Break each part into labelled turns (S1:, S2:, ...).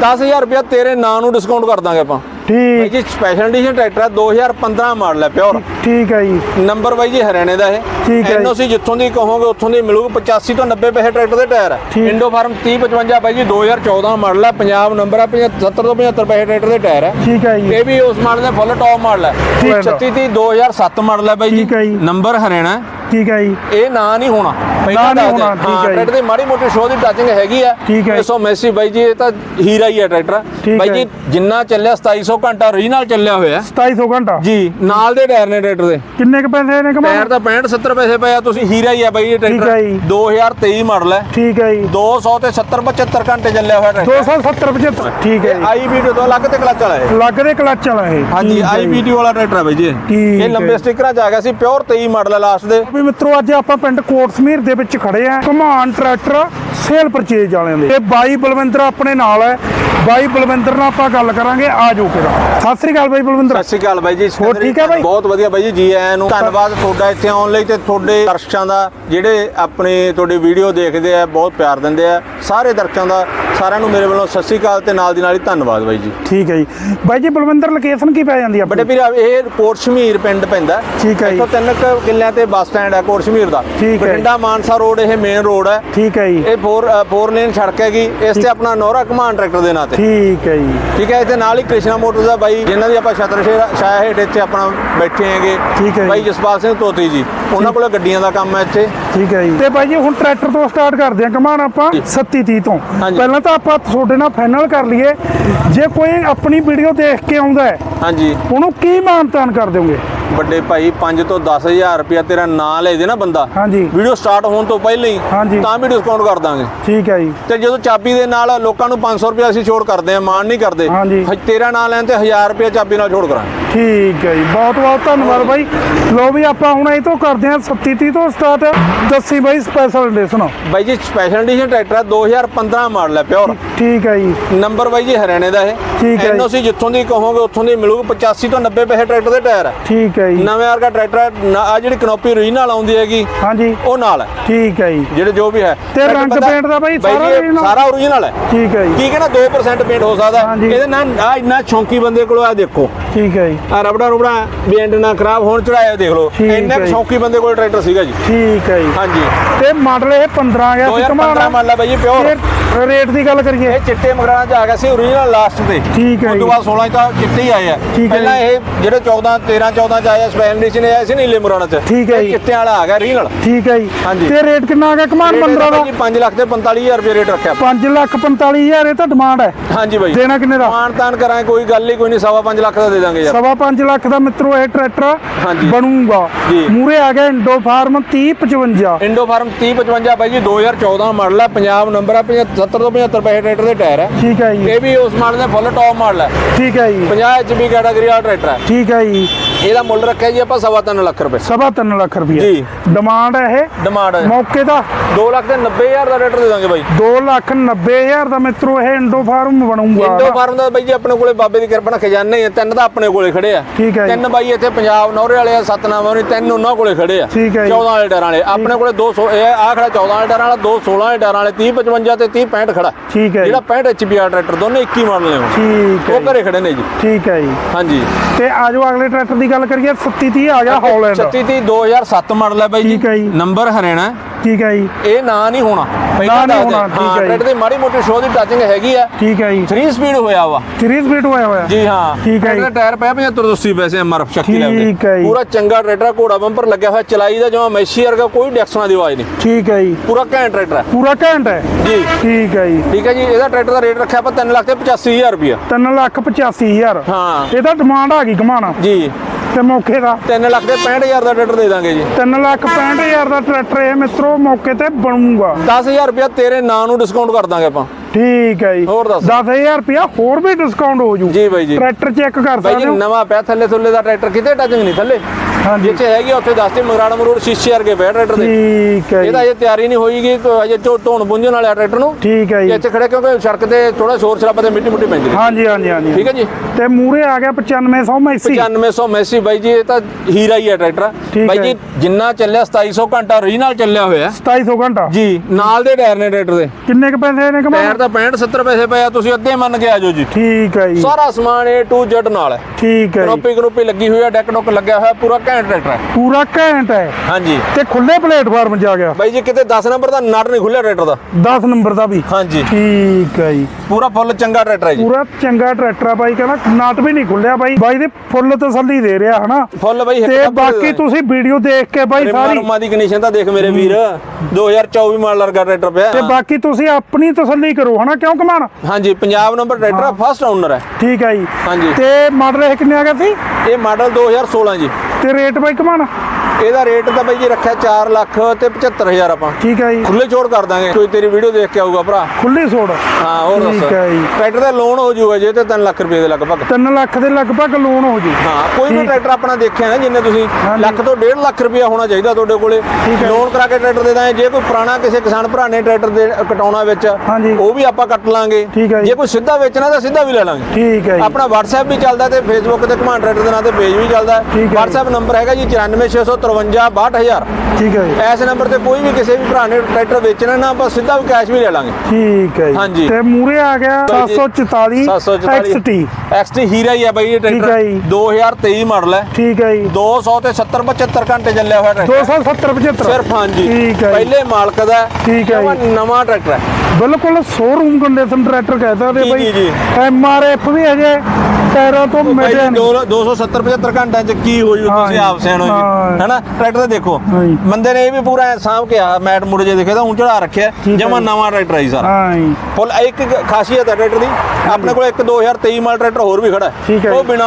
S1: 10000 ਰੁਪਇਆ ਤੇਰੇ ਨਾਂ ਨੂੰ ਡਿਸਕਾਊਂਟ ਕਰ ਦਾਂਗੇ ਆਪਾਂ। ਬਾਈ
S2: ਠੀਕ
S1: ਜੀ ਸਪੈਸ਼ਲ ਐਡੀਸ਼ਨ ਟਰੈਕਟਰ ਹੈ 2015 ਮਾਡਲ ਹੈ ਪਿਓਰ
S2: ਠੀਕ ਹੈ ਜੀ।
S1: ਨੰਬਰ ਬਾਈ ਜੀ ਹਰਿਆਣੇ ਦਾ ਇਹ।
S2: ਠੀਕ ਹੈ ਜੀ।
S1: ਐਨਓਸੀ ਜਿੱਥੋਂ ਦੀ ਕਹੋਗੇ ਉੱਥੋਂ ਦੀ ਮਿਲੂਗੀ 85 ਤੋਂ 90 ਪੈਸੇ ਟਰੈਕਟਰ ਦੇ ਟਾਇਰ ਹੈ
S2: ਠੀਕ।
S1: ਇੰਡੋ ਫਾਰਮ 30 55 ਬਾਈ ਜੀ 2014 ਮਾਡਲ ਹੈ ਪੰਜਾਬ ਨੰਬਰ ਹੈ 70 ਤੋਂ 75 ਪੈਸੇ ਟਰੈਕਟਰ ਦੇ ਟਾਇਰ ਹੈ
S2: ਠੀਕ ਹੈ ਜੀ।
S1: ਇਹ ਵੀ ਉਸ ਮਾਡਲ ਦਾ ਫੁੱਲ ਟੌਪ ਮਾਡਲ ਹੈ
S2: ਠੀਕ ਹੈ।
S1: 36 30 2007 ਮਾਡਲ ਹੈ ਬਾਈ
S2: ਠੀਕ ਹੈ ਜੀ।
S1: ਨੰਬਰ ਹਰਿਆਣਾ। ਹੈ।
S2: ਠੀਕ ਹੈ ਜੀ।
S1: ਇਹ ਨਾਂ ਨਹੀਂ ਹੋਣਾ।
S2: ਨਾਂ ਨਹੀਂ। ਹੋਣਾ, ਠੀਕ
S1: ਹਾਂ,
S2: ਹੈ।
S1: ਟਰੈਕਟਰ ਦੀ ਮਾੜੀ ਮੋਟੀ ਸ਼ੋਅ ਦੀ ਟੱਚਿੰਗ ਹੈਗੀ ਆ
S2: ਠੀਕ ਹੈ।
S1: 100 ਮੈਸੀ ਬਾਈ ਜੀ ਇਹ ਤਾਂ ਹੀਰਾ ਹੀ ਹੈ ਟਰੈਕਟਰ। ਬਾਈ
S2: ਹੈ।
S1: ਜੀ ਜਿੰਨਾ ਚੱਲਿਆ 2700 ਘੰਟਾ ਓਰੀਜਨਲ ਚੱਲਿਆ ਹੋਇਆ
S2: 2700 ਘੰਟਾ?
S1: ਜੀ ਨਾਲ ਦੇ ਟਾਇਰ ਨੇ ਟਰੈਕਟਰ ਦੇ।
S2: ਕਿੰਨੇ ਕ ਪੈਸੇ ਨੇ ਕਮਾ
S1: ਟਾਇਰ ਤਾਂ 65 70 ਪੈਸੇ ਪਏ ਆ ਤੁਸੀਂ ਹੀਰਾ ਹੀ ਆ ਬਾਈ ਇਹ
S2: ਠੀਕ ਹੈ
S1: ਟਰੈਕਟਰ।
S2: ਜੀ।
S1: 2023 ਮਾਡਲ ਹੈ।
S2: ਠੀਕ ਹੈ ਜੀ।
S1: 200 ਤੇ 70 75 ਘੰਟੇ ਚੱਲਿਆ ਹੋਇਆ ਟਰੈਕਟਰ।
S2: 270 75 ਠੀਕ ਹੈ ਜੀ।
S1: ਆਈ ਵੀਡੀਓ ਤੋਂ ਅਲੱਗ ਤੇ ਕਲਚ ਵਾਲਾ ਹੈ
S2: ਲੱਗ ਦੇ ਕਲਚ ਵਾਲਾ ਇਹ।
S1: ਹਾਂਜੀ
S2: ਹੈ
S1: ਆਈ। ਵੀਡੀਓ ਵਾਲਾ ਟਰੈਕਟਰ ਹੈ ਬਾਈ ਜੀ ਇਹ। ਲੰਬੇ
S2: ਹੈ।
S1: ਸਟickਰਾਂ 'ਚ ਆ ਗਿਆ ਸੀ ਪਿਓਰ 23 ਮਾਡਲ ਹੈ ਲਾਸਟ ਦੇ।
S2: ਵੀ ਮਿੱਤਰੋ ਅੱਜ ਆਪਾਂ ਪਿੰਡ ਕੋਟਸਮੀਰ ਦੇ ਵਿੱਚ ਖੜੇ ਆ। ਘਮਾਨ ਟਰੈਕਟਰ ਸੇਲ ਪਰਚੇਜ ਵਾਲਿਆਂ ਦੇ। ਤੇ ਬਾਈ ਬਲਵਿੰਦਰ ਆਪਣੇ ਨਾਲ ਹੈ। ਬਾਈ ਬਲਵਿੰਦਰ ਨਾਲ ਆਪਾਂ ਗੱਲ ਕਰਾਂਗੇ। ਆ ਜੋ ਕੇ ਸਤਿ ਸ੍ਰੀ ਅਕਾਲ ਬਾਈ ਬਲਵਿੰਦਰ।
S1: ਸਤਿ ਸ਼੍ਰੀ ਅਕਾਲ ਬਾਈ ਜੀ।
S2: ਹੋਰ ਠੀਕ ਹੈ ਬਾਈ?
S1: ਬਹੁਤ ਵਧੀਆ ਬਾਈ ਜੀ ਜੀ ਆਇਆਂ ਨੂੰ ਧੰਨਵਾਦ ਤੁਹਾਡਾ ਇੱਥੇ ਆਉਣ ਲਈ ਤੇ ਤੁਹਾਡੇ ਦਰਸ਼ਕਾਂ ਦਾ ਜਿਹੜੇ ਆਪਣੇ ਤੁਹਾਡੀ ਵੀਡੀਓ ਦੇਖਦੇ ਆ ਬਹੁਤ ਪਿਆਰ ਦਿੰਦੇ ਆ। ਸਾਰੇ ਦਰਸ਼ਕਾਂ ਦਾ ਸਾਰਿਆਂ ਨੂੰ ਮੇਰੇ ਵੱਲੋਂ ਸਤਿ ਸ਼੍ਰੀ ਅਕਾਲ ਤੇ ਨਾਲ ਦੀ ਨਾਲ ਹੀ ਧੰਨਵਾਦ ਬਾਈ ਜੀ।
S2: ਠੀਕ ਹੈ ਜੀ। ਬਾਈ ਜੀ ਬਲਵਿੰਦਰ ਲੋਕੇਸ਼ਨ ਕੀ ਪੈ ਜਾਂਦੀ ਆ
S1: ਬੜੇ ਵੀਰ ਇਹ ਕੋਟ ਸ਼ਮੀਰ ਪਿੰਡ ਪੈਂਦਾ
S2: ਠੀਕ ਹੈ ਜੀ।
S1: ਇੱਥੋਂ ਤਿੰਨ ਕਿੱਲਿਆਂ ਤੇ ਬੱਸ ਸਟੈਂਡ ਹੈ ਕੋਟ ਸ਼ਮੀਰ ਦਾ। ਬਠਿੰਡਾ ਮਾਨਸਾ ਰੋਡ ਇਹ ਮੇਨ ਰੋਡ ਹੈ।
S2: ਠੀਕ ਹੈ ਜੀ।
S1: ਇਹ 4 4 ਲੇਨ ਸੜਕ ਹੈਗੀ। ਇਸ ਤੇ ਆਪਣਾ ਨੋਰਾ ਕਮਾਨ ਟਰੈਕਟਰ ਦੇ ਨਾਂ ਤੇ।
S2: ਠੀਕ ਹੈ ਜੀ।
S1: ਠੀਕ ਹੈ ਇਹਦੇ ਨਾਲ ਹੀ ਕ੍ਰਿਸ਼ਨਾ ਮੋਟਰਸ ਦਾ ਬਾਈ ਜਿਨ੍ਹਾਂ ਦੀ ਆਪਾਂ ਛਤਰ ਛਾਇਆ ਹੇਠ ਇੱਥੇ ਆਪਣਾ ਬੈਠੇ ਹੈਗੇ।
S2: ਠੀਕ ਹੈ ਜੀ।
S1: ਬਾਈ ਜਸਪਾਲ ਸਿੰਘ ਤੋਤੀ ਜੀ। ਉਹਨਾਂ ਕੋਲ ਗੱਡੀਆਂ ਦਾ ਕੰਮ ਹੈ ਇੱਥੇ।
S2: ਠੀਕ ਹੈ ਜੀ। ਤੇ ਬਾਈ ਜੀ ਹੁਣ ਟਰੈਕਟਰ ਤੋਂ ਸਟਾਰਟ ਕਰਦੇ ਆ ਕਮਾਨ ਆਪਾਂ
S1: ਜੀ।
S2: 37 30 ਤੋਂ। ਪਹਿਲਾਂ ਤਾਂ ਆਪਾਂ ਤੁਹਾਡੇ ਨਾਲ ਫਾਈਨਲ ਕਰ ਲਈਏ। ਜੇ ਕੋਈ ਆਪਣੀ ਵੀਡੀਓ ਦੇਖ ਕੇ ਆਉਂਦਾ ਹੈ
S1: ਹਾਂਜੀ।
S2: ਉਹਨੂੰ ਕੀ ਮਾਨਤਾਨ ਕਰ ਦਿਓਗੇ?
S1: ਵੱਡੇ ਭਾਈ 5 ਤੋਂ 10000 ਰੁਪਇਆ ਤੇਰਾ ਨਾਂ ਲੈ ਦੇ ਨਾ ਬੰਦਾ।
S2: ਹਾਂਜੀ।
S1: ਵੀਡੀਓ ਸਟਾਰਟ ਹੋਣ ਤੋਂ ਪਹਿਲਾਂ ਹੀ। ਤਾਂ ਵੀ ਡਿਸਕਾਊਂਟ ਕਰ ਦਾਂਗੇ।
S2: ਠੀਕ ਹੈ ਜੀ।
S1: ਤੇ ਜਦੋਂ ਚਾਬੀ ਦੇ ਨਾਲ ਲੋਕਾਂ ਨੂੰ 500 ਰੁਪਇਆ ਅਸੀਂ ਛੋੜ ਕਰਦੇ ਆ ਮਾਨ ਨਹੀਂ ਕਰਦੇ। ਤੇਰਾ ਨਾਂ ਲੈਣ ਤੇ 1000 ਰੁਪਇਆ ਚਾਬੀ ਨਾਲ ਛੋੜ ਕਰਾਂਗੇ।
S2: ਠੀਕ ਹੈ ਜੀ ਬਹੁਤ ਬਹੁਤ ਧੰਨਵਾਦ ਬਾਈ। ਲੋ ਵੀ ਆਪਾਂ ਹੁਣ ਇਹ ਤੋਂ ਕਰਦੇ ਹਾਂ 37 30 ਤੋਂ ਸਟਾਰਟ ਦੱਸੀ ਬਾਈ ਸਪੈਸ਼ਲ ਐਡੀਸ਼ਨ
S1: ਬਾਈ ਜੀ ਸਪੈਸ਼ਲ ਐਡੀਸ਼ਨ ਟਰੈਕਟਰ ਹੈ 2015 ਮਾਡਲ ਹੈ ਪਿਓਰ
S2: ਠੀਕ ਹੈ ਜੀ।
S1: ਨੰਬਰ ਬਾਈ ਜੀ ਹਰਿਆਣੇ ਦਾ ਇਹ।
S2: ਠੀਕ ਹੈ।
S1: ਐਨਓਸੀ ਜਿੱਥੋਂ ਦੀ ਕਹੋਗੇ ਉੱਥੋਂ ਦੀ ਮਿਲੂਗੀ 85 ਤੋਂ 90 ਪੈਸੇ ਟਰੈਕਟਰ ਦੇ ਟਾਇਰ ਹੈ
S2: ਠੀਕ ਹੈ ਜੀ।
S1: ਨਵੇਂ ਵਰਗਾ ਟਰੈਕਟਰ ਆ ਜਿਹੜੀ ਕਨੋਪੀ ਓਰੀਜਨਲ ਆਉਂਦੀ ਹੈਗੀ
S2: ਹਾਂਜੀ।
S1: ਉਹ ਨਾਲ ਹੈ
S2: ਠੀਕ ਹੈ ਜੀ।
S1: ਜਿਹੜੇ ਜੋ ਵੀ ਹੈ।
S2: ਤੇ ਰੰਗ ਪੇਂਟ ਦਾ ਬਾਈ ਸਾਰਾ?
S1: ਸਾਰਾ ਓਰੀਜਨਲ ਹੈ।
S2: ਠੀਕ ਹੈ ਜੀ।
S1: ਠੀਕ ਹੈ ਨਾ 2% ਪੇਂਟ ਹੋ ਸਕਦਾ। ਇਹਦੇ ਨਾਲ ਆ ਇੰਨਾ ਸ਼ੌਂਕੀ ਬੰਦੇ ਕੋਲ ਆ ਦੇਖੋ।
S2: ਠੀਕ ਹੈ ਜੀ।
S1: ਆ ਰਬੜਾ ਰੁਬੜਾ ਵੀ ਐਂਡ ਨਾ ਖਰਾਬ ਹੋਣ ਚੜਾਇਆ ਦੇਖ ਲਓ। ਇੰਨਾ
S2: ਹੈ।
S1: ਸ਼ੌਂਕੀ ਬੰਦੇ ਕੋਲ ਟਰੈਕਟਰ ਸੀਗਾ ਜੀ।
S2: ਠੀਕ ਹੈ ਜੀ।
S1: ਹਾਂਜੀ।
S2: ਤੇ ਮਾਡਲ ਇਹ 15 ਆ ਗਿਆ ਸੀ
S1: 2015
S2: ਕਮਾਣਾ
S1: ਮਾਡਲ ਹੈ ਬਾਈ ਪਿਓਰ।
S2: ਰੇਟ ਦੀ ਗੱਲ ਕਰੀਏ।
S1: ਇਹ ਚਿੱਟੇ ਮਗਰਾਣਾ ਚ ਆ ਗਿਆ ਸੀ ਓਰੀਜਨਲ ਲਾਸਟ ਤੇ।
S2: ਠੀਕ ਹੈ
S1: ਉਸ ਤੋਂ। ਬਾਅਦ 16 ਚ ਤਾਂ ਚਿੱਟੇ ਹੀ ਆਏ ਆ।
S2: ਹੈ
S1: ਪਹਿਲਾਂ ਇਹ ਜਿਹੜੇ 14 13 14 ਚ ਆਇਆ ਸਪੈਸ਼ਲ ਐਡੀਸ਼ਨ ਆਇਆ ਸੀ ਨੀਲੇ ਮਗਰਾਣਾ ਚ।
S2: ਠੀਕ ਹੈ ਜੀ।
S1: ਚਿੱਟੇ ਵਾਲਾ ਆ ਗਿਆ ਰੀਨਲ
S2: ਠੀਕ ਹੈ ਜੀ।
S1: ਹਾਂਜੀ।
S2: ਤੇ ਰੇਟ ਕਿੰਨਾ ਆ ਗਿਆ? ਕਮਾਨ 15 ਦਾ।
S1: ਜੀ 5 ਲੱਖ ਤੇ 45000 ਰੁਪਏ ਰੇਟ ਰੱਖਿਆ।
S2: 5 ਲੱਖ 45000 ਇਹ ਤਾਂ ਡਿਮਾਂਡ ਹੈ।
S1: ਹਾਂਜੀ ਬਾਈ।
S2: ਦੇਣਾ ਕਿੰਨੇ ਦਾ?
S1: ਮਾਨ ਤਾਨ ਕਰਾਂਗੇ ਕੋਈ ਗੱਲ ਨਹੀਂ ਕੋਈ ਨਹੀਂ ਸਵਾ 5 ਲੱਖ ਦਾ ਦੇ ਦਾਂਗੇ ਯਾਰ।
S2: ਸਵਾ 5 ਲੱਖ ਦਾ ਮਿੱਤਰੋ ਇਹ ਟਰੈਕਟਰ। ਬਣੂਗਾ। ਮੂਰੇ ਆ ਗਿਆ ਇੰਡੋ ਫਾਰਮ 3055
S1: ਇੰਡੋ ਫਾਰਮ 3055 ਬਾਈ ਜੀ 2014 ਮਾਡਲ ਹੈ ਪੰਜਾਬ ਨੰਬਰ ਹੈ 70 ਤੋਂ 75 ਪੈਸੇ ਟਰੈਕਟਰ ਦੇ ਟਾਇਰ ਹੈ
S2: ਠੀਕ ਹੈ ਜੀ।
S1: ਇਹ ਵੀ ਉਸ ਮਾਡਲ ਦਾ ਫੁੱਲ ਟੌਪ ਮਾਡਲ ਹੈ
S2: ਠੀਕ ਹੈ ਜੀ।
S1: 50 ਐਚਪੀ ਕੈਟਾਗਰੀ ਵਾਲਾ ਟਰੈਕਟਰ ਹੈ
S2: ਠੀਕ ਹੈ ਜੀ।
S1: ਇਹਦਾ ਮੁੱਲ ਰੱਖਿਆ ਜੀ ਆਪਾਂ ਸਵਾ ਤਿੰਨ ਲੱਖ ਰੁਪਏ।
S2: ਸਵਾ 3 ਲੱਖ ਰੁਪਏ
S1: ਜੀ।
S2: ਡਿਮਾਂਡ ਹੈ ਇਹ?
S1: ਡਿਮਾਂਡ ਹੈ।
S2: ਮੌਕੇ ਦਾ?
S1: 2 ਲੱਖ ਤੇ 90000 ਦਾ ਟਰੈਕਟਰ ਦੇ ਦਾਂਗੇ ਬਾਈ।
S2: 2 ਲੱਖ 90000 ਦਾ ਮਿੱਤਰੋ ਇਹ ਇੰਡੋ ਫਾਰਮ ਬਣੂਗਾ।
S1: ਇੰਡੋ ਫਾਰਮ ਦਾ ਬਾਈ ਜੀ ਆਪਣੇ ਕੋਲੇ ਬਾਬੇ ਦੀ ਕਿਰਪਾ ਨਾਲ ਖਜ਼ਾਨੇ ਹੀ ਤਿੰਨ ਤਾਂ ਆਪਣੇ ਕੋਲੇ ਖੜੇ ਆ।
S2: ਠੀਕ ਹੈ।
S1: ਤਿੰਨ ਬਾਈ ਇੱਥੇ ਪੰਜਾਬ ਨੌਰੇ ਵਾਲੇ ਆ ਸਤਨਾਮ ਵਾਲੇ ਤਿੰਨ ਉਹਨਾਂ ਕੋਲੇ ਖੜੇ ਆ।
S2: ਠੀਕ ਹੈ ਜੀ।
S1: 14 ਵਾਲੇ ਟਾਇਰਾਂ ਵਾਲੇ। ਆਪਣੇ ਕੋਲੇ 200 ਇਹ ਆ ਖੜਾ 14 ਵਾਲੇ ਟਾਇਰਾਂ ਵਾਲਾ 2 16 ਵਾਲੇ ਟਾਇਰਾਂ ਵਾਲੇ 30 55 ਤੇ 30 65 ਖੜਾ।
S2: ਠੀਕ ਹੈ
S1: ਜਿਹੜਾ 65 ਐਚਪੀ ਵਾਲਾ ਟਰੈਕਟਰ ਦੋਨੇ 21 ਮਾਡਲ ਨੇ।
S2: ਠੀਕ ਹੈ
S1: ਉਹ ਘਰੇ ਖੜੇ ਨੇ ਜੀ।
S2: ਠੀਕ ਹੈ ਜੀ।
S1: ਹਾਂਜੀ।
S2: ਤੇ ਆਜੋ ਅਗਲੇ ਟਰੈਕਟਰ ਦੀ ਗੱਲ ਕਰੀਏ 3730 ਆ ਗਿਆ ਹਾਲੈਂਡ।
S1: 36 30 2007 ਮਾਡਲ ਹੈ ਬਾਈ
S2: ਜੀ।
S1: ਨੰਬਰ ਹਰਿਆਣਾ।
S2: ਠੀਕ ਹੈ ਜੀ।
S1: ਇਹ ਨਾਂ ਨਹੀਂ ਹੋਣਾ। ਪਹਿਲਾਂ
S2: ਨਹੀਂ। ਹੋਣਾ, ਠੀਕ
S1: ਹਾਂ,
S2: ਜੀ।
S1: ਦੀ ਮਾੜੀ ਮੋਟੀ ਸ਼ੋਅ ਦੀ ਟੱਚਿੰਗ ਹੈਗੀ ਆ
S2: ਠੀਕ ਹੈ ਜੀ।
S1: 3 ਸਪੀਡ ਹੋਇਆ ਵਾ।
S2: 3 ਸਪੀਡ ਹੋਇਆ ਹੋਇਆ।
S1: ਜੀ ਹਾਂ।
S2: ਠੀਕ ਹੈ
S1: ਟਰੈਕਟਰ ਦਾ
S2: ਜੀ।
S1: ਟਾਇਰ ਪਿਆ 75 ਤੋਂ 80 ਪੈਸੇ ਐਮਆਰਐਫ ਸ਼ਕਤੀ ਲੈਵਲ
S2: ਠੀਕ ਹੈ ਜੀ।
S1: ਪੂਰਾ ਚੰਗਾ ਟਰੈਕਟਰ ਘੋੜਾ ਬੰਪਰ ਲੱਗਿਆ ਹੋਇਆ ਚਲਾਈ ਦਾ ਜਿਵੇਂ ਮੈਸੀ ਵਰਗਾ ਕੋਈ ਡੈਕਸਨਾਂ ਦੀ ਆਵਾਜ਼ ਨਹੀਂ।
S2: ਠੀਕ ਹੈ ਜੀ।
S1: ਪੂਰਾ ਘੈਂਟ ਟਰੈਕਟਰ ਹੈ।
S2: ਪੂਰਾ ਘੈਂਟ ਹੈ।
S1: ਜੀ।
S2: ਠੀਕ ਹੈ ਜੀ।
S1: ਠੀਕ ਹੈ ਜੀ ਇਹਦਾ ਟਰੈਕਟਰ ਦਾ ਰੇਟ ਰੱਖਿਆ ਆਪਾਂ 3 ਲੱਖ ਤੇ 85000 ਰੁਪਇਆ।
S2: 3 ਲੱਖ 85000
S1: ਹਾਂ।
S2: ਇਹਦਾ ਡਿਮਾਂਡ ਆ ਗਈ ਕਮਾਣਾ
S1: ਜੀ।
S2: ਤੇ ਮੌਕੇ ਦਾ
S1: 3 ਲੱਖ ਤੇ 65000 ਦਾ ਟਰੈਕਟਰ ਦੇ ਦਾਂਗੇ ਜੀ।
S2: 3 ਲੱਖ 65000 ਦਾ ਟਰੈਕਟਰ ਇਹ ਮਿੱਤਰੋ ਮੌਕੇ ਤੇ ਬਣੂਗਾ।
S1: 10000 ਰੁਪਇਆ ਤੇਰੇ ਨਾਂ ਨੂੰ ਡਿਸਕਾਊਂਟ ਕਰ ਦਾਂਗੇ ਆਪਾਂ।
S2: ਠੀਕ ਹੈ ਜੀ।
S1: ਹੋਰ ਦੱਸ।
S2: 10000 ਰੁਪਇਆ ਹੋਰ ਵੀ ਡਿਸਕਾਊਂਟ ਹੋ ਜੂ।
S1: ਜੀ ਬਾਈ ਜੀ।
S2: ਟਰੈਕਟਰ ਚੈੱਕ ਕਰ ਸਕਦੇ ਹੋ।
S1: ਨਵਾਂ ਪਿਆ ਥੱਲੇ ਥੱਲੇ ਦਾ ਟਰੈਕਟਰ ਕਿਤੇ ਟੱਚਿੰਗ ਨਹੀਂ ਥੱਲੇ।
S2: ਹਾਂਜੀ।
S1: ਜਿੱਥੇ ਹੈਗੀ ਉੱਥੇ ਦੱਸਦੇ ਮਗਰਾੜ ਮਰੂੜ ਸ਼ੀਸ਼ੇ ਵਰਗੇ ਪਏ ਟਰੈਕਟਰ ਦੇ।
S2: ਠੀਕ ਹੈ
S1: ਇਹਦਾ ਅਜੇ ਤਿਆਰੀ ਨਹੀਂ ਹੋਈਗੀ ਤਾਂ ਅਜੇ ਧੋਣ ਬੁੰਝਣ ਵਾਲਾ ਟਰੈਕਟਰ ਨੂੰ।
S2: ਠੀਕ ਹੈ
S1: ਤੇ
S2: ਜੀ
S1: ਇੱਥੇ ਖੜੇ ਕਿਉਂਕਿ ਸੜਕ ਤੇ ਥੋੜਾ ਸ਼ੋਰ ਸ਼ਰਾਬਾ ਤੇ ਮਿੱਟੀ ਮੁੱਟੀ ਪੈਂਦੀ ਹੈ।
S2: ਹਾਂਜੀ ਹਾਂਜੀ ਹਾਂਜੀ।
S1: ਠੀਕ ਹੈ ਜੀ।
S2: ਤੇ ਮੂਰੇ ਆ ਗਿਆ 9500 ਮੈਸੀ।
S1: 9500 ਮੈਸੀ ਬਾਈ ਜੀ ਇਹ ਤਾਂ ਹੀਰਾ ਹੀ ਹੈ ਟਰੈਕਟਰ। ਬਾਈ। ਜੀ ਜਿੰਨਾ ਚੱਲਿਆ 2700 ਘੰਟਾ ਓਰੀਜਨਲ ਚੱਲਿਆ ਹੋਇਆ।
S2: 2700 ਘੰਟਾ।
S1: ਜੀ ਨਾਲ ਦੇ ਟਾਇਰ ਨੇ ਟਰੈਕਟਰ ਦੇ।
S2: ਕਿੰਨੇ ਕ ਪੈਸੇ ਨੇ ਕਮਾ
S1: ਟਾਇਰ ਤਾਂ 65 70 ਪੈਸੇ ਪਏ ਆ ਤੁਸੀਂ ਅੱਧੇ ਮੰਨ ਕੇ ਆਜੋ ਜੀ।
S2: ਠੀਕ ਹੈ ਜੀ।
S1: ਸਾਰਾ ਸਮਾਨ A to Z ਨਾਲ। ਹੈ
S2: ਠੀਕ ਹੈ ਜੀ।
S1: ਕਰੋਪੀ ਕਰੋਪੀ ਲੱਗੀ ਹੋਈ ਹੈ ਡੈਕ ਡੁੱਕ ਲੱਗਿਆ ਹੋਇਆ ਪੂਰਾ ਘੈਂਟ ਟਰੈਕਟਰ ਹੈ
S2: ਪੂਰਾ ਘੈਂਟ ਹੈ
S1: ਹਾਂਜੀ।
S2: ਤੇ ਖੁੱਲੇ ਪਲੇਟਫਾਰਮ 'ਚ ਆ ਗਿਆ।
S1: ਬਾਈ ਜੀ ਕਿਤੇ 10 ਨੰਬਰ ਦਾ ਨਟ ਨਹੀਂ ਖੁੱਲਿਆ ਟਰੈਕਟਰ ਦਾ।
S2: 10 ਨੰਬਰ ਦਾ ਵੀ।
S1: ਹਾਂਜੀ।
S2: ਠੀਕ ਹੈ ਜੀ।
S1: ਪੂਰਾ ਫੁੱਲ ਚੰਗਾ ਟਰੈਕਟਰ ਹੈ ਜੀ।
S2: ਪੂਰਾ ਚੰਗਾ ਟਰੈਕਟਰ ਆ ਬਾਈ ਕਹਿੰਦਾ ਨਾਟ ਵੀ ਨਹੀਂ ਖੁੱਲਿਆ ਬਾਈ। ਬਾਈ ਦੇ ਫੁੱਲ ਤਸੱਲੀ ਦੇ ਰਿਹਾ ਹਨਾ?
S1: ਫੁੱਲ ਬਾਈ
S2: ਤੇ ਬਾਕੀ ਤੁਸੀਂ ਵੀਡੀਓ ਦੇਖ ਕੇ ਬਾਈ ਸਾਰੀ
S1: ਰੁਮਾ ਦੀ ਕੰਡੀਸ਼ਨ ਤਾਂ ਦੇਖ ਮੇਰੇ ਵੀਰ। 2024 ਮਾਡਲ ਵਰਗਾ ਟਰੈਕਟਰ ਪਿਆ।
S2: ਤੇ ਬਾਕੀ ਤੁਸੀਂ ਆਪਣੀ ਤਸੱਲੀ ਕਰੋ। ਹਨਾ ਕਿਉਂ ਕਮਾਨ
S1: ਹਾਂਜੀ Punjab number tractor first owner ਹੈ
S2: ਠੀਕ ਹੈ ਜੀ।
S1: ਹਾਂਜੀ।
S2: ਤੇ ਮਾਡਲ ਇਹ ਕਿੰਨੇ ਆ ਗਿਆ ਸੀ?
S1: ਇਹ ਮਾਡਲ 2016 ਜੀ।
S2: ਤੇ ਰੇਟ ਬਾਈ ਕਮਾਨ
S1: ਇਹਦਾ ਰੇਟ ਤਾਂ ਬਾਈ ਜੀ ਰੱਖਿਆ 4 ਲੱਖ ਤੇ 75000 ਆਪਾਂ।
S2: ਠੀਕ ਹੈ ਜੀ।
S1: ਖੁੱਲੇ ਛੋੜ ਕਰ ਦਾਂਗੇ। ਕੋਈ ਤੇਰੀ ਵੀਡੀਓ ਦੇਖ ਕੇ ਆਊਗਾ ਭਰਾ।
S2: ਖੁੱਲੀ ਸੋੜ
S1: ਹਾਂ ਹੋਰ ਦੱਸ।
S2: ਠੀਕ ਹੈ ਜੀ।
S1: ਟਰੈਕਟਰ ਦਾ ਲੋਨ ਹੋ ਜਾਊਗਾ ਜੇ ਤੇ 3 ਲੱਖ ਰੁਪਏ ਦੇ ਲਗਭਗ
S2: 3 ਲੱਖ ਦੇ ਲਗਭਗ ਲੋਨ ਹੋ ਜੂ
S1: ਹਾਂ ਕੋਈ ਵੀ। ਟਰੈਕਟਰ ਆਪਣਾ ਦੇਖਿਆ ਨਾ ਜਿੰਨੇ ਤੁਸੀਂ। ਲੱਖ ਤੋਂ 1.5 ਲੱਖ ਰੁਪਇਆ ਹੋਣਾ ਚਾਹੀਦਾ ਤੁਹਾਡੇ ਕੋਲੇ। ਲੋਨ ਕਰਾ ਕੇ ਟਰੈਕਟਰ ਦੇ ਦਾਂਗੇ ਜੇ ਕੋਈ ਪੁਰਾਣਾ ਕਿਸੇ ਕਿਸਾਨ ਭਰਾ ਨੇ ਟਰੈਕਟਰ ਦੇ ਕਟਾਉਣਾ ਵਿੱਚ। ਉਹ ਵੀ ਆਪਾਂ ਕੱਟ ਲਾਂਗੇ
S2: ਜੀ।
S1: ਕੋਈ ਸਿੱਧਾ ਵੇਚਣਾ ਤਾਂ ਸਿੱਧਾ ਵੀ ਲੈ ਲਾਂਗੇ
S2: ਠੀਕ ਹੈ
S1: ਆਪਣਾ WhatsApp ਵੀ ਚੱਲਦਾ ਤੇ Facebook ਤੇ ਘਮਾਨ ਟਰੈਕਟਰ ਦੇ ਨਾਂ ਤੇ ਪੇਜ ਵੀ ਚੱਲਦਾ। WhatsApp ਨੰਬਰ ਹੈਗਾ ਜੀ 94653 62000
S2: ਠੀਕ ਹੈ ਜੀ
S1: ਇਸ ਨੰਬਰ ਤੇ ਕੋਈ ਵੀ ਕਿਸੇ ਵੀ ਭਰਾ ਨੇ ਟਰੈਕਟਰ ਵੇਚਣਾ ਨਾ ਆਪਾਂ ਸਿੱਧਾ ਵੀ ਕੈਸ਼ ਵੀ ਲੈ ਲਾਂਗੇ
S2: ਠੀਕ ਹੈ ਜੀ
S1: ਹਾਂਜੀ।
S2: ਤੇ ਮੂਰੇ ਆ ਗਿਆ 744
S1: 744
S2: XT
S1: XT ਹੀਰਾ ਹੀ ਹੈ ਬਾਈ ਇਹ
S2: ਠੀਕ ਹੈ
S1: ਟਰੈਕਟਰ
S2: ਜੀ।
S1: 2023 ਮਾਡਲ ਹੈ।
S2: ਠੀਕ ਹੈ ਜੀ।
S1: 200 ਤੇ 70 75 ਘੰਟੇ ਚੱਲਿਆ ਹੋਇਆ ਟਰੈਕਟਰ।
S2: 270 75
S1: ਸਿਰਫ ਹਾਂਜੀ।
S2: ਠੀਕ ਹੈ ਜੀ।
S1: ਪਹਿਲੇ ਮਾਲਕ ਦਾ
S2: ਠੀਕ ਹੈ।
S1: ਨਵਾਂ ਟਰੈਕਟਰ ਹੈ।
S2: ਬਿਲਕੁਲ ਸ਼ੋਰੂਮ ਕੰਡੀਸ਼ਨ ਟਰੈਕਟਰ ਕਹਿ ਸਕਦੇ ਬਾਈ। ਐਮ ਆਰ ਐਫ ਵੀ ਹਜੇ ਟਾਇਰਾਂ ਤੋਂ ਮਿਟਿਆ ਨਹੀਂ
S1: ਦੋ- 270 75 ਘੰਟਿਆਂ ਚ ਕੀ ਹੋ ਜੂ
S2: ਹਾਂ
S1: ਤੁਸੀਂ
S2: ਜੀ।
S1: ਆਪ ਸਿਆਣੋ
S2: ਹਾਂ।
S1: ਜੀ ਹੈਨਾ ਟਰੈਕਟਰ ਦੇਖੋ
S2: ਹਾਂ ਜੀ।
S1: ਬੰਦੇ ਨੇ ਇਹ ਵੀ ਪੂਰਾ ਐਂ ਸਾਂਭ ਕੇ ਆ ਮੈਟ ਮੁੜ ਜੇ ਦੇਖੇ ਤਾਂ ਉਂ ਚੜਾ ਰੱਖਿਆ
S2: ਠੀਕ ਹੈ
S1: ਜਮਾ
S2: ਜੀ।
S1: ਨਵਾਂ ਟਰੈਕਟਰ ਹੈ ਜੀ ਸਾਰਾ
S2: ਹਾਂ ਜੀ
S1: ਫੁੱਲ ਇੱਕ ਖਾਸੀਅਤ ਹੈ ਟਰੈਕਟਰ ਦੀ ਆਪਣੇ ਕੋਲ ਇੱਕ 2023 ਮਾਡਲ ਟਰੈਕਟਰ ਹੋਰ ਵੀ ਖੜਾ
S2: ਠੀਕ ਹੈ
S1: ਉਹ
S2: ਜੀ।
S1: ਬਿਨਾ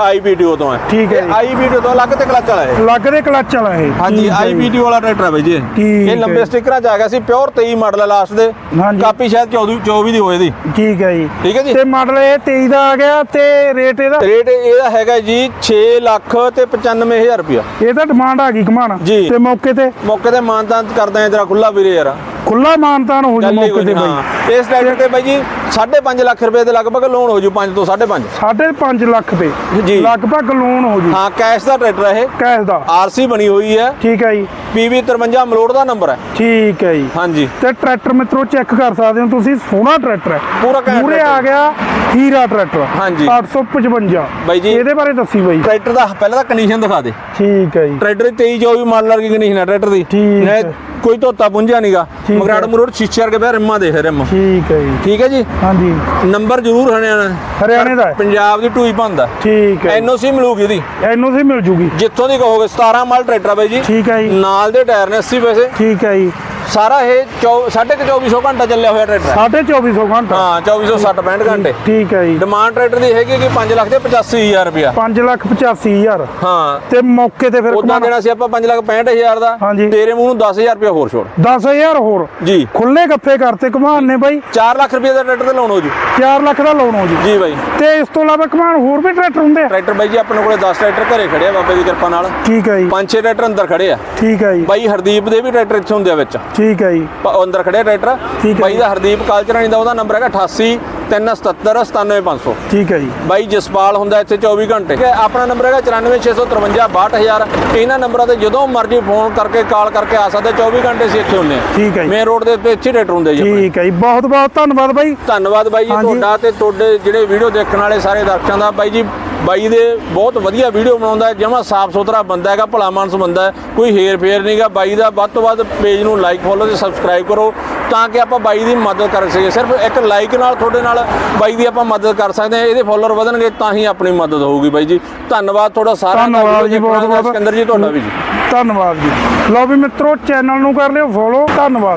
S1: ਆਈਪੀਟੀਓ ਤੋਂ ਹੈ
S2: ਠੀਕ ਹੈ ਜੀ।
S1: ਆਈਪੀਟੀਓ ਤੋਂ ਅਲੱਗ ਤੇ ਕਲਚ ਵਾਲਾ ਹੈ
S2: ਲੱਗਦੇ ਕਲਚ ਵਾਲਾ ਇਹ
S1: ਹਾਂਜੀ
S2: ਠੀਕ ਹੈ ਜੀ।
S1: ਵਾਲਾ ਟਰੈਕਟਰ ਹੈ ਬਾਈ ਜੀ
S2: ਠੀਕ
S1: ਇਹ ਲੰਬੇ। ਸਟickਰਾਂ ਚ ਆ ਗਿਆ ਸੀ ਪਿਓਰ 23 ਮਾਡਲ ਹੈ ਲਾਸਟ ਦੇ
S2: ਹਾਂਜੀ।
S1: ਕਾਪੀ ਸ਼ਾਇਦ 24 24 ਦੀ ਹੋਏ ਦੀ
S2: ਠੀਕ ਹੈ ਜੀ
S1: ਠੀਕ ਹੈ ਜੀ
S2: ਤੇ ਮਾਡਲ ਇਹ 23 ਦਾ ਆ ਗਿਆ ਤੇ ਰੇਟ ਇਹਦਾ?
S1: ਰੇਟ ਇਹਦਾ ਹੈਗਾ ਜੀ 6 ਲੱਖ ਤੇ 95000 ਰੁਪਇਆ।
S2: ਇਹ ਤਾਂ ਡਿਮਾਂਡ ਆ ਗਈ
S1: ਜੀ।
S2: ਤੇ ਮੌਕੇ ਤੇ?
S1: ਮੌਕੇ ਤੇ ਮਾਨਤਾਨ ਕਰਦੇ ਆ ਤੇਰਾ ਖੁੱਲਾ ਵੀਰੇ ਯਾਰ।
S2: ਖੁੱਲਾ ਮਾਨਤਾਨ ਹੋ ਜੂ
S1: ਹੀ
S2: ਮੌਕੇ ਤੇ ਬਾਈ।
S1: ਹਾਂ। ਇਸ ਟਰੈਕਟਰ ਤੇ ਬਾਈ ਜੀ 5.5 ਲੱਖ ਰੁਪਏ ਦੇ ਲਗਭਗ ਲੋਨ ਹੋ ਜੂ 5 ਤੋਂ 5.5
S2: ਸਾਢੇ 5 ਲੱਖ ਤੇ?
S1: ਜੀ।
S2: ਲਗਭਗ ਲੋਨ ਹੋ ਜੂ।
S1: ਹਾਂ ਕੈਸ਼ ਦਾ ਟਰੈਕਟਰ ਹੈ ਇਹ।
S2: ਕੈਸ਼ ਦਾ।
S1: ਆਰਸੀ ਬਣੀ ਹੋਈ ਹੈ।
S2: ਠੀਕ ਹੈ ਜੀ।
S1: ਪੀਵੀ 53 ਮਲੋੜ ਦਾ ਨੰਬਰ ਹੈ।
S2: ਠੀਕ ਹੈ ਜੀ।
S1: ਹਾਂਜੀ।
S2: ਤੇ ਟਰੈਕਟਰ ਮਿੱਤਰੋ ਚੈੱਕ ਕਰ ਸਕਦੇ ਹੋ ਤੁਸੀਂ ਸੋਹਣਾ ਟਰੈਕਟਰ ਹੈ।
S1: ਪੂਰਾ ਘੈਂਟ
S2: ਮੂਰੇ। ਆ ਗਿਆ ਹੀਰਾ ਟਰੈਕਟਰ।
S1: ਹਾਂਜੀ।
S2: 855
S1: ਬਾਈ ਜੀ।
S2: ਇਹਦੇ ਬਾਰੇ ਦੱਸੀ ਬਾਈ।
S1: ਟਰੈਕਟਰ ਦਾ ਪਹਿਲਾਂ ਤਾਂ ਕੰਡੀਸ਼ਨ ਦਿਖਾ ਦੇ।
S2: ਠੀਕ ਹੈ ਜੀ।
S1: ਟਰੈਕਟਰ ਦੀ 23 24 ਮਾਡਲ ਵਰਗੀ ਕੰਡੀਸ਼ਨ ਹੈ ਟਰੈਕਟਰ ਦੀ।
S2: ਠੀਕ।
S1: ਕੋਈ ਧੋਤਾ ਪੁੰਝਿਆ ਨਹੀਂਗਾ। ਮਗਰਾੜ ਮਰੋੜ ਸ਼ੀਸ਼ੇ ਵਰਗੇ ਪਿਆ ਰਿੰਮਾਂ ਦੇਖ ਰਿੰਮ।
S2: ਠੀਕ ਹੈ ਜੀ।
S1: ਠੀਕ ਹੈ ਜੀ?
S2: ਹਾਂਜੀ।
S1: ਨੰਬਰ ਜ਼ਰੂਰ ਹਰਿਆਣਾ
S2: ਹਰਿਆਣੇ ਦਾ।
S1: ਪੰਜਾਬ ਦੀ ਟੂਈ ਬੰਦਾ
S2: ਠੀਕ ਹੈ
S1: ਐਨਓਸੀ ਮਿਲੂਗੀ ਇਹਦੀ।
S2: ਐਨਓਸੀ ਮਿਲ ਜੂਗੀ।
S1: ਜਿੱਥੋਂ ਦੀ ਕਹੋਗੇ 17 ਮਾਡਲ ਟਰੈਕਟਰ ਬਾਈ ਜੀ।
S2: ਠੀਕ ਹੈ ਜੀ।
S1: ਨਾਲ ਦੇ ਟਾਇਰ ਨੇ 80 ਪੈਸੇ।
S2: ਠੀਕ ਹੈ ਜੀ।
S1: ਸਾਰਾ ਇਹ 2400 ਘੰਟਾ ਚੱਲਿਆ ਹੋਇਆ ਟਰੈਕਟਰ ਹੈ।
S2: ਸਾਢੇ 2400 ਘੰਟਾ?
S1: ਹਾਂ 2460 65 ਘੰਟੇ।
S2: ਠੀਕ ਹੈ ਜੀ।
S1: ਡਿਮਾਂਡ ਟਰੈਕਟਰ ਦੀ ਹੈਗੀ ਕਿ 5 ਲੱਖ ਤੇ 85000 ਰੁਪਇਆ।
S2: 5 ਲੱਖ 85000
S1: ਹਾਂ।
S2: ਤੇ ਮੌਕੇ ਤੇ ਫਿਰ ਕਮਾਉਣਾ
S1: ਦੇਣਾ ਸੀ ਆਪਾਂ 5 ਲੱਖ 65000 ਦਾ। ਤੇਰੇ ਮੂੰਹ ਨੂੰ 10000 ਰੁਪਇਆ ਹੋਰ ਛੋੜ।
S2: 10000 ਹੋਰ?
S1: ਜੀ।
S2: ਖੁੱਲੇ ਗੱਫੇ ਕਰਤੇ ਕਮਾਨ ਨੇ ਬਾਈ।
S1: 4 ਲੱਖ ਰੁਪਏ ਦਾ ਟਰੈਕਟਰ ਤੇ ਲੋਨ ਹੋ ਜੂ।
S2: 4 ਲੱਖ ਦਾ ਲੋਨ ਹੋ ਜੂ।
S1: ਜੀ ਬਾਈ।
S2: ਤੇ ਇਸ ਤੋਂ ਇਲਾਵਾ ਕਮਾਨ ਹੋਰ ਵੀ ਟਰੈਕਟਰ ਹੁੰਦੇ ਆ?
S1: ਟਰੈਕਟਰ ਬਾਈ ਜੀ ਆਪਣੇ ਕੋਲੇ 10 ਟਰੈਕਟਰ ਘਰੇ ਖੜੇ ਆ ਬਾਬੇ ਦੀ ਕਿਰਪਾ ਨਾਲ।
S2: ਠੀਕ ਹੈ ਜੀ।
S1: 5-6 ਟਰੈਕਟਰ ਅੰਦਰ ਖੜੇ ਆ।
S2: ਠੀਕ ਹੈ ਜੀ।
S1: ਬਾਈ ਹਰਦੀਪ ਦੇ ਵੀ ਟਰੈਕਟਰ ਇੱਥੇ ਹੁੰਦੇ ਆ ਵਿੱਚ।
S2: ਠੀਕ ਹੈ ਜੀ।
S1: ਪ- ਉਹ ਅੰਦਰ ਖੜੇ ਆ ਟਰੈਕਟਰ।
S2: ਠੀਕ ਹੈ
S1: ਬਾਈ। ਦਾ ਹਰਦੀਪ ਕਾਲਚਰਾਣੀ ਦਾ ਉਹਦਾ ਨੰਬਰ ਹੈਗਾ 88 377 97500
S2: ਠੀਕ ਹੈ ਜੀ।
S1: ਬਾਈ ਜਸਪਾਲ ਹੁੰਦਾ ਇੱਥੇ 24 ਘੰਟੇ। ਠੀਕ ਹੈ, ਆਪਣਾ ਨੰਬਰ ਹੈਗਾ 94653 62000 ਇਹਨਾਂ ਨੰਬਰਾਂ ਤੇ ਜਦੋਂ ਮਰਜ਼ੀ ਫੋਨ ਕਰਕੇ ਕਾਲ ਕਰਕੇ ਆ ਸਕਦੇ 24 ਘੰਟੇ ਅਸੀਂ ਇੱਥੇ ਹੁੰਦੇ ਆ
S2: ਠੀਕ ਹੈ ਜੀ।
S1: ਮੇਨ ਰੋਡ ਦੇ ਉੱਤੇ ਇੱਥੇ ਟਰੈਕਟਰ ਹੁੰਦੇ ਜੀ ਆਪਣੇ।
S2: ਠੀਕ ਹੈ ਜੀ। ਬਹੁਤ ਬਹੁਤ ਧੰਨਵਾਦ ਬਾਈ।
S1: ਧੰਨਵਾਦ ਬਾਈ ਜੀ
S2: ਹਾਂਜੀ।
S1: ਤੁਹਾਡਾ ਤੇ ਤੁਹਾਡੇ ਜਿਹੜੇ ਵੀਡੀਓ ਦੇਖਣ ਵਾਲੇ ਸਾਰੇ ਦਰਸ਼ਕਾਂ ਦਾ। ਬਾਈ ਜੀ ਬਾਈ ਦੇ ਬਹੁਤ ਵਧੀਆ ਵੀਡੀਓ ਬਣਾਉਂਦਾ ਜਮਾ ਸਾਫ਼ ਸੁਥਰਾ ਬੰਦਾ ਹੈਗਾ ਭਲਾ ਮਾਨਸ ਬੰਦਾ ਹੈ ਕੋਈ ਹੇਰ ਫੇਰ ਨਹੀਂਗਾ ਬਾਈ ਦਾ ਵੱਧ ਤੋਂ ਵੱਧ ਪੇਜ ਨੂੰ ਲਾਈਕ ਫੋਲੋ ਤੇ ਸਬਸਕ੍ਰਾਈਬ ਕਰੋ ਤਾਂ ਕਿ ਆਪਾਂ ਬਾਈ ਦੀ ਮਦਦ ਕਰ ਸਕੀਏ। ਸਿਰਫ ਇੱਕ ਲਾਈਕ ਨਾਲ ਤੁਹਾਡੇ ਨਾਲ ਬਾਈ ਦੀ ਆਪਾਂ ਮਦਦ ਕਰ ਸਕਦੇ ਹਾਂ ਇਹਦੇ ਫੋਲੋਅਰ ਵਧਣਗੇ ਤਾਂ ਹੀ ਆਪਣੀ ਮਦਦ ਹੋਊਗੀ ਬਾਈ ਜੀ। ਧੰਨਵਾਦ ਤੁਹਾਡਾ ਸਾਰਿਆਂ ਦਾ
S2: ਧੰਨਵਾਦ ਜੀ ਬਹੁਤ। ਬਹੁਤ।
S1: ਸਿਕੰਦਰ ਜੀ ਤੁਹਾਡਾ ਵੀ ਜੀ।
S2: ਧੰਨਵਾਦ ਜੀ। ਲਓ ਵੀ ਮਿੱਤਰੋ ਚੈਨਲ ਨੂੰ ਕਰ ਲਿਓ ਫੋਲੋ ਧੰਨਵਾਦ।